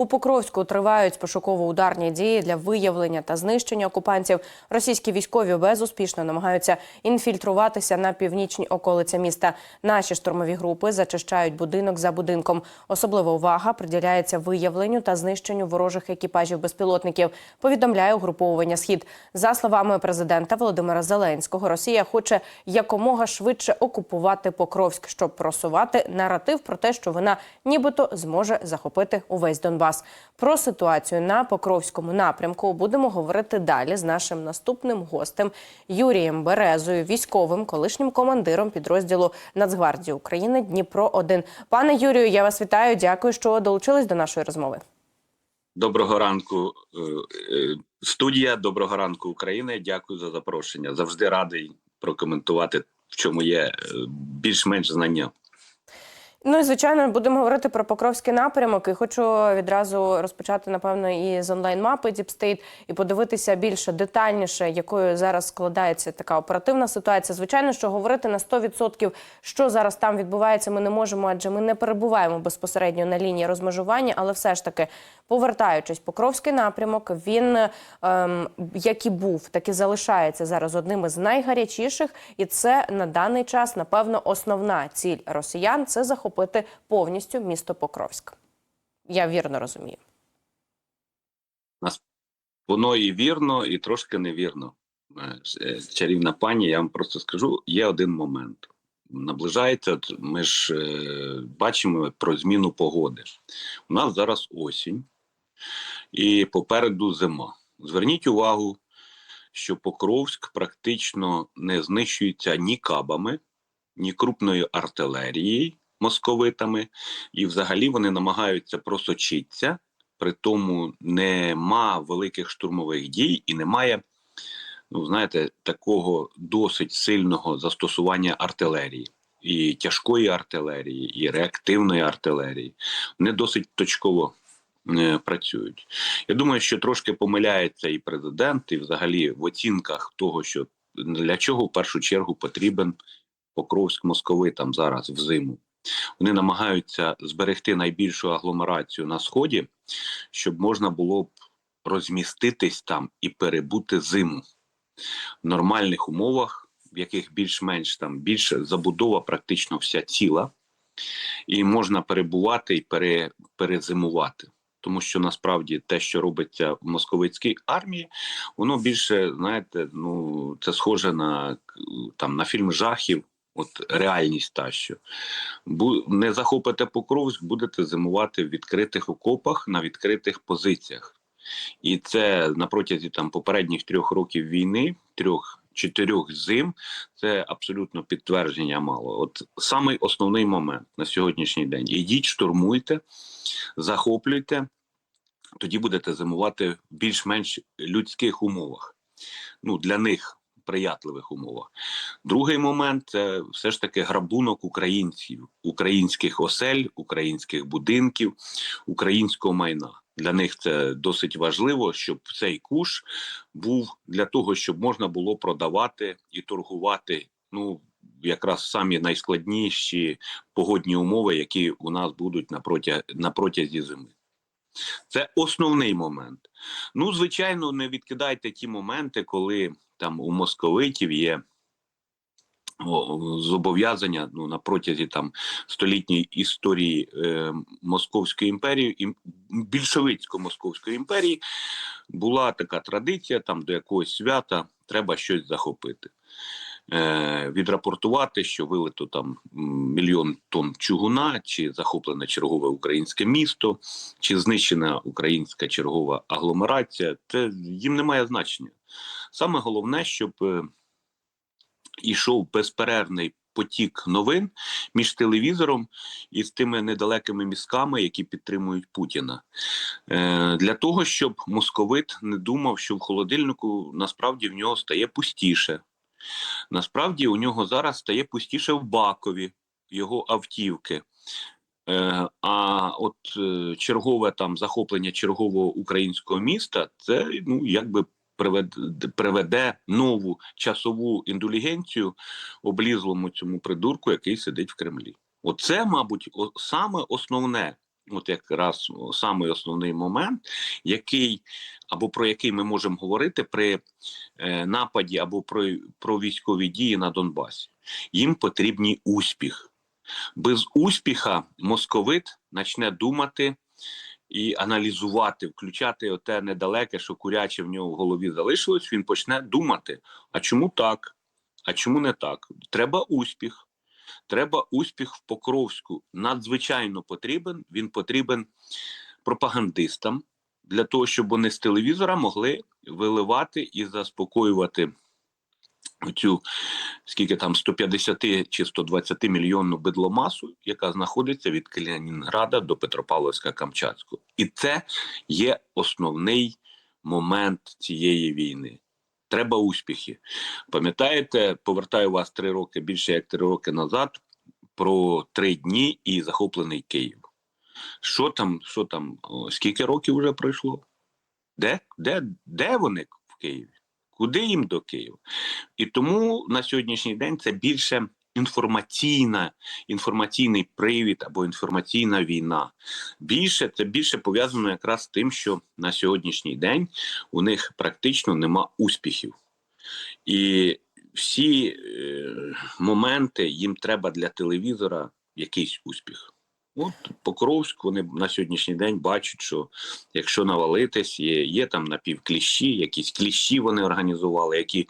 У Покровську тривають пошуково-ударні дії для виявлення та знищення окупантів. Російські військові безуспішно намагаються інфільтруватися на північній околиці міста. Наші штурмові групи зачищають будинок за будинком. Особлива увага приділяється виявленню та знищенню ворожих екіпажів безпілотників. Повідомляє угруповування Схід. За словами президента Володимира Зеленського, Росія хоче якомога швидше окупувати Покровськ, щоб просувати наратив про те, що вона нібито зможе захопити увесь Донбас. Про ситуацію на Покровському напрямку будемо говорити далі з нашим наступним гостем Юрієм Березою, військовим, колишнім командиром підрозділу Нацгвардії України Дніпро 1 Пане Юрію, я вас вітаю. Дякую, що долучились до нашої розмови. Доброго ранку, е, е, студія. Доброго ранку, Україна. Дякую за запрошення. Завжди радий прокоментувати, в чому є е, більш-менш знання. Ну і звичайно, будемо говорити про Покровський напрямок. І хочу відразу розпочати, напевно, і з онлайн-мапи State і подивитися більше детальніше, якою зараз складається така оперативна ситуація. Звичайно, що говорити на 100%, що зараз там відбувається, ми не можемо, адже ми не перебуваємо безпосередньо на лінії розмежування. Але все ж таки, повертаючись, Покровський напрямок, він ем, як і був, так і залишається зараз одним із найгарячіших, і це на даний час, напевно, основна ціль росіян це захоплення захопити повністю місто Покровськ. Я вірно розумію. Воно і вірно, і трошки невірно. Чарівна пані, я вам просто скажу: є один момент. Наближається, ми ж е, бачимо про зміну погоди. У нас зараз осінь, і попереду зима. Зверніть увагу, що Покровськ практично не знищується ні кабами, ні крупною артилерією московитами, і взагалі вони намагаються просочитися, при тому нема великих штурмових дій і немає, ну знаєте, такого досить сильного застосування артилерії. І тяжкої артилерії, і реактивної артилерії вони досить точково е, працюють. Я думаю, що трошки помиляється і президент, і взагалі в оцінках того, що для чого в першу чергу потрібен Покровськ московитам зараз взиму. Вони намагаються зберегти найбільшу агломерацію на сході, щоб можна було б розміститись там і перебути зиму в нормальних умовах, в яких більш-менш там більше забудова практично вся ціла, і можна перебувати і пере, перезимувати. Тому що насправді те, що робиться в московицькій армії, воно більше, знаєте, ну це схоже на там на фільм жахів. От реальність та що не захопите Покровськ, будете зимувати в відкритих окопах на відкритих позиціях, і це на протязі там попередніх трьох років війни, трьох чотирьох зим. Це абсолютно підтвердження мало. От самий основний момент на сьогоднішній день: ідіть, штурмуйте, захоплюйте, тоді будете зимувати в більш-менш людських умовах. Ну для них сприятливих умовах. Другий момент це все ж таки грабунок українців, українських осель, українських будинків, українського майна. Для них це досить важливо, щоб цей куш був для того, щоб можна було продавати і торгувати. Ну якраз самі найскладніші погодні умови, які у нас будуть на протязі, зими. Це основний момент. Ну, звичайно, не відкидайте ті моменти, коли там у московитів є зобов'язання ну, на протязі там столітньої історії е, Московської імперії і більшовицько-московської імперії була така традиція, там до якогось свята треба щось захопити. Е, відрапортувати, що вилито там мільйон тонн чугуна, чи захоплене чергове українське місто, чи знищена українська чергова агломерація, це їм не має значення. Саме головне, щоб е, ішов безперервний потік новин між телевізором і з тими недалекими мізками, які підтримують Путіна, е, для того, щоб московит не думав, що в холодильнику насправді в нього стає пустіше. Насправді у нього зараз стає пустіше в Бакові його автівки. Е, а от е, чергове там захоплення чергового українського міста, це ну якби приведе, приведе нову часову індулігенцію облізлому цьому придурку, який сидить в Кремлі. Оце, мабуть, саме основне от якраз самий основний момент, який або про який ми можемо говорити при е, нападі або про, про військові дії на Донбасі. Їм потрібний успіх. Без успіха московит почне думати і аналізувати, включати оте недалеке, що куряче в нього в голові залишилось. Він почне думати: а чому так? А чому не так? Треба успіх. Треба успіх в Покровську. Надзвичайно потрібен. Він потрібен пропагандистам для того, щоб вони з телевізора могли виливати і заспокоювати цю скільки там 150 чи 120 мільйонну бидломасу, яка знаходиться від Калінінграда до Петропавловська Камчатського. І це є основний момент цієї війни. Треба успіхи. Пам'ятаєте, повертаю вас три роки більше як три роки назад про три дні і захоплений Київ. Що там, що там, скільки років вже пройшло? Де? Де, де вони в Києві? Куди їм до Києва? І тому на сьогоднішній день це більше інформаційна, інформаційний привід або інформаційна війна. Більше це більше пов'язано якраз з тим, що на сьогоднішній день у них практично нема успіхів. І всі е, моменти їм треба для телевізора якийсь успіх. От Покровськ, вони на сьогоднішній день бачать, що якщо навалитись, є, є там напівкліщі, якісь кліщі вони організували, які е,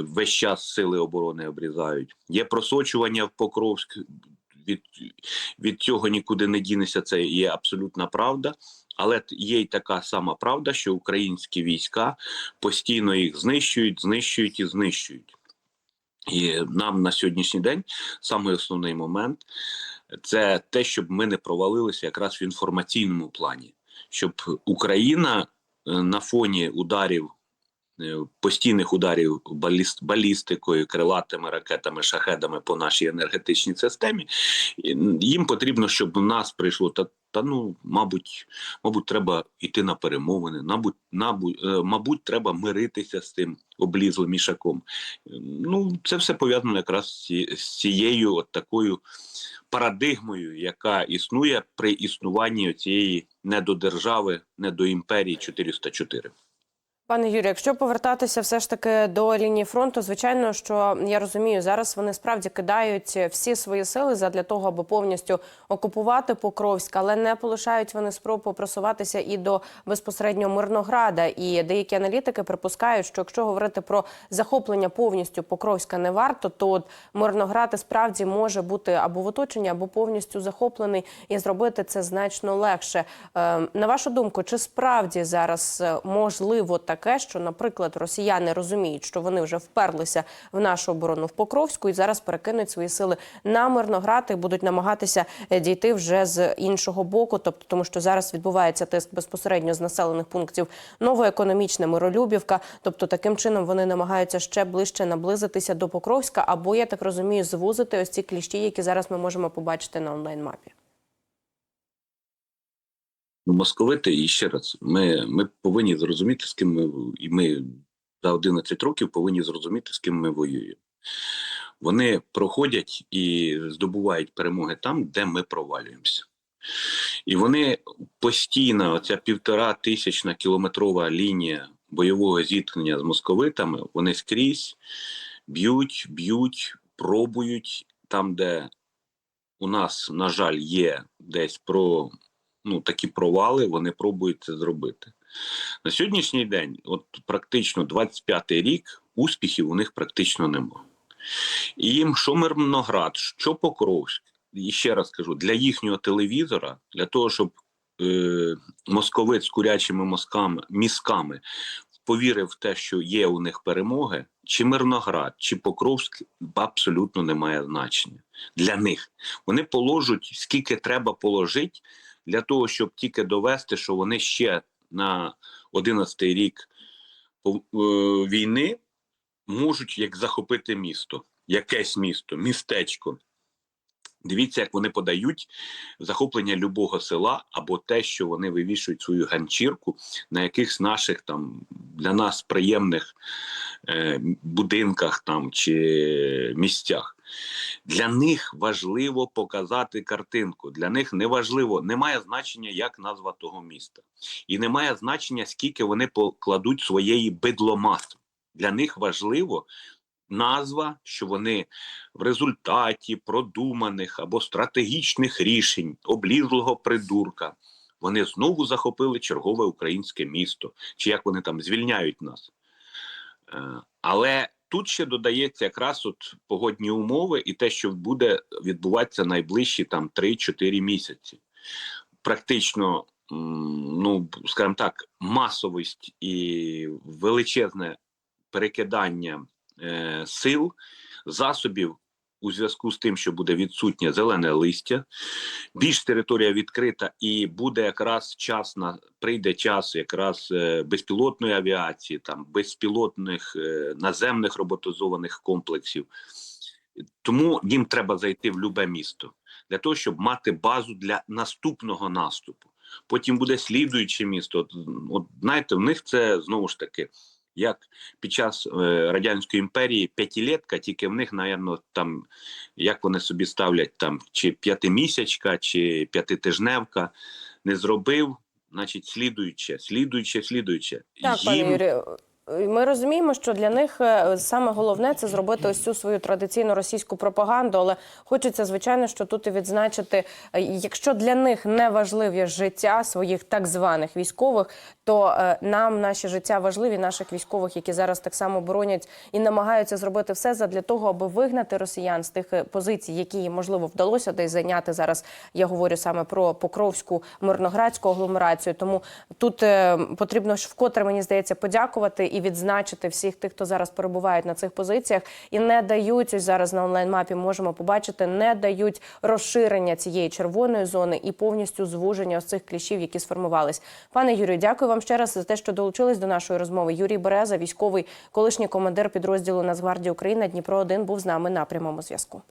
весь час сили оборони обрізають. Є просочування в Покровськ. Від, від цього нікуди не дінеться, це є абсолютна правда. Але є й така сама правда, що українські війська постійно їх знищують, знищують і знищують. І нам на сьогоднішній день саме основний момент це те, щоб ми не провалилися якраз в інформаційному плані, щоб Україна е, на фоні ударів. е, Постійних ударів баліст, балістикою, крилатими ракетами, шахедами по нашій енергетичній системі. Їм потрібно, щоб у нас прийшло та, та ну, мабуть, мабуть, треба йти на перемовини. Мабуть, набу- е, мабуть, треба миритися з тим облізлим ішаком. Ну, це все пов'язано якраз з цією от такою парадигмою, яка існує при існуванні цієї недодержави, недоімперії 404. Пане Юрію, якщо повертатися все ж таки до лінії фронту, звичайно, що я розумію, зараз вони справді кидають всі свої сили задля того, аби повністю окупувати Покровськ, але не полишають вони спробу просуватися і до безпосередньо Мирнограда. І деякі аналітики припускають, що якщо говорити про захоплення повністю Покровська не варто, то от Мирноград справді може бути або в оточенні, або повністю захоплений, і зробити це значно легше. Е, на вашу думку, чи справді зараз е, можливо таке, що, наприклад, росіяни розуміють, що вони вже вперлися в нашу оборону в Покровську і зараз перекинуть свої сили на Мирноград і будуть намагатися е, дійти вже з іншого боку, тобто тому, що зараз відбувається тиск безпосередньо з населених пунктів новоекономічна Миролюбівка. Тобто таким чином вони намагаються ще ближче наблизитися до Покровська, або я так розумію, звузити ось ці кліщі, які зараз ми можемо побачити на онлайн-мапі. Ну, Московити, і ще раз, ми, ми повинні зрозуміти, з ким ми і ми за 11 років повинні зрозуміти, з ким ми воюємо. Вони проходять і здобувають перемоги там, де ми провалюємося. І вони постійно, оця півтора тисячна кілометрова лінія бойового зіткнення з московитами, вони скрізь б'ють, б'ють, пробують там, де у нас, на жаль, є десь про ну, такі провали, вони пробують це зробити. На сьогоднішній день, от практично 25-й рік, успіхів у них практично нема. І що Мирноград, що Покровськ, і ще раз кажу, для їхнього телевізора, для того, щоб е, московит з курячими мозками, мізками повірив в те, що є у них перемоги, чи Мирноград, чи Покровськ абсолютно не має значення для них. Вони положать, скільки треба положити для того, щоб тільки довести, що вони ще на 11-й рік е, війни можуть як захопити місто, якесь місто, містечко. Дивіться, як вони подають захоплення любого села або те, що вони вивішують свою ганчірку на якихось наших там для нас приємних е, будинках там чи місцях. Для них важливо показати картинку. Для них не важливо, немає значення, як назва того міста, і немає значення, скільки вони покладуть своєї бидломаси. Для них важливо назва, що вони в результаті продуманих або стратегічних рішень облізлого придурка вони знову захопили чергове українське місто, чи як вони там звільняють нас. Е, Але тут ще додається якраз от погодні умови і те, що буде відбуватися найближчі там 3-4 місяці. Практично, ну скажімо так, масовість і величезне перекидання е, сил, засобів у зв'язку з тим, що буде відсутнє зелене листя, більш територія відкрита, і буде якраз час на прийде час якраз е, безпілотної авіації, там безпілотних е, наземних роботизованих комплексів. Тому їм треба зайти в любе місто для того, щоб мати базу для наступного наступу. Потім буде слідуюче місто. От, от знаєте, в них це знову ж таки. Як під час е, радянської імперії п'ятилетка, тільки в них, напевно, там як вони собі ставлять там чи п'ятимісячка, чи п'ятитижневка, не зробив, значить, слідуюче, слідуюче, слідуюче. Так, пане Юрію. Ми розуміємо, що для них е, саме головне це зробити ось цю свою традиційну російську пропаганду. Але хочеться, звичайно, що тут і відзначити, е, якщо для них не важливі життя своїх так званих військових, то е, нам наші життя важливі, наших військових, які зараз так само боронять і намагаються зробити все задля того, аби вигнати росіян з тих е, позицій, які їм можливо вдалося десь зайняти зараз. Я говорю саме про Покровську мирноградську агломерацію. Тому тут е, потрібно ж вкотре мені здається подякувати і відзначити всіх тих, хто зараз перебувають на цих позиціях, і не дають ось зараз на онлайн-мапі. Можемо побачити, не дають розширення цієї червоної зони і повністю звуження ось цих кліщів, які сформувались. Пане Юрію, дякую вам ще раз за те, що долучились до нашої розмови. Юрій Береза, військовий колишній командир підрозділу Нацгвардії України Дніпро 1 був з нами на прямому зв'язку.